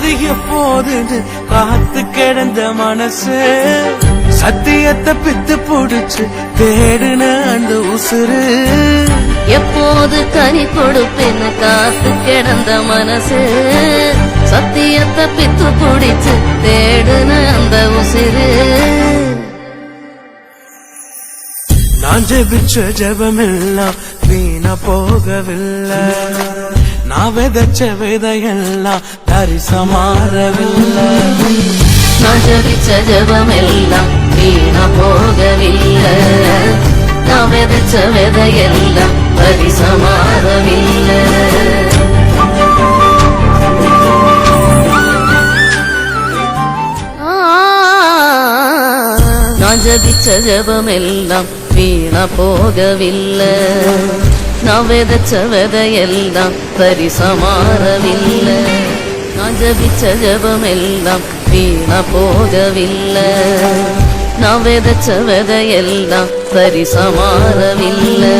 அது எப்போதுன்னு காத்து கிடந்த மனசு. சத்தியத்தை பித்து புடிச்சு தேடுன அந்த உசுறு. எப்போது கனி கொடுப்பேன்னு காத்து கிடந்த மனசு. சத்தியத்தை பித்து புடிச்சு தேடுன அந்த உசிறு. நான் ஜெபிச்ச ஜெபமெல்லாம் வீணா போகவில்லை. நான் விதைச்ச விதையெல்லாம் தரிசமாறவில்லை. நான் ஜபிச்ச ஜபம் எல்லாம் வீணா போகவில்லை. நான் விதைச்ச விதையெல்லாம் பரிசமாறவில்லை. நான் ஜபிச்ச ஜபம் எல்லாம் வீணா போகவில்லை. நான் விதைச்ச விதையெல்லாம் பரிசமாறவில்லை. நான் ஜபிச்ச ஜபம் எல்லாம் வீணா போகவில்லை. நான் விதைச்ச விதையெல்லாம் பரிசமாறவில்லை.